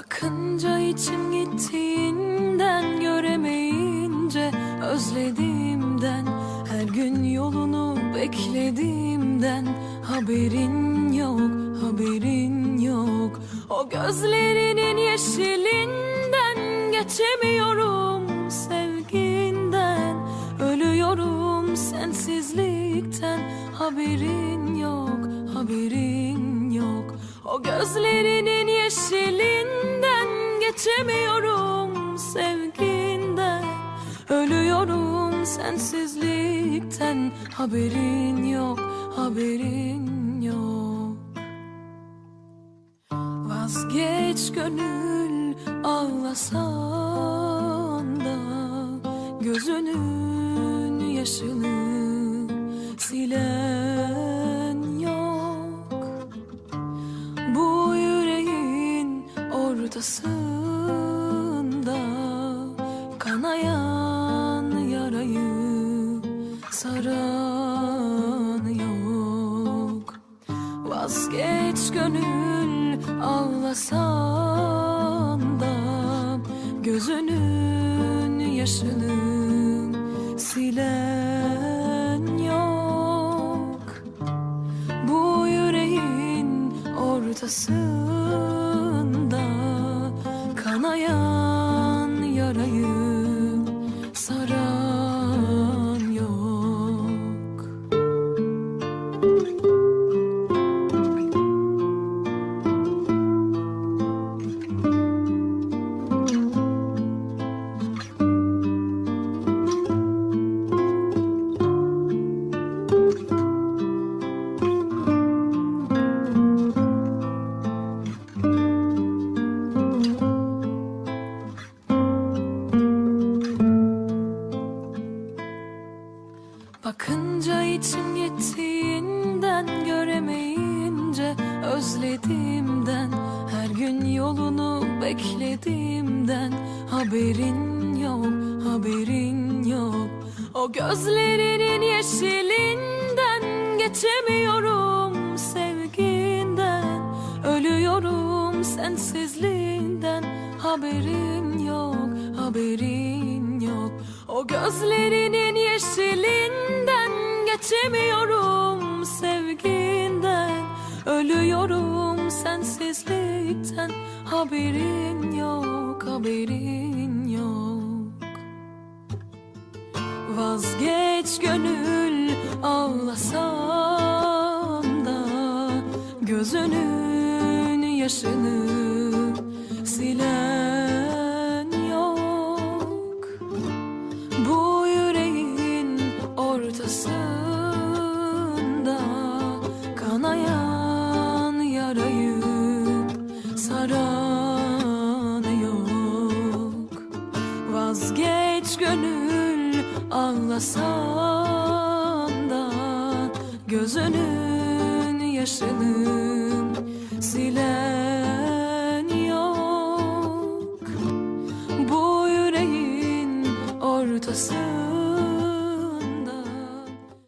Bakınca içim gittiğinden göremeyince özlediğimden her gün yolunu beklediğimden haberin yok haberin yok. O gözlerinin yeşilinden geçemiyorum sevginden ölüyorum sensizlikten haberin yok haberin yok. O gözlerinin yeşilinden geçemiyorum sevginden. Ölüyorum sensizlikten haberin yok haberin yok. Vazgeç gönül ağlasan da Gözünün yaşını silen ortasında kanayan yarayı saran yok. Vazgeç gönül ağlasan da gözünün yaşını silen yok. Bu yüreğin ortasında Bakınca içim gittiğinden göremeyince özlediğimden her gün yolunu beklediğimden haberin yok haberin yok. O gözlerinin yeşilinden geçemiyorum sevginden ölüyorum sensizliğinden haberin yok haberin o gözlerinin yeşilinden geçemiyorum sevginden. Ölüyorum sensizlikten haberin yok haberin yok. Vazgeç gönül ağlasan da Gözünün yaşını silen ortasında kanayan yarayı saran yok. Vazgeç gönül ağlasan da gözünün yaşını silen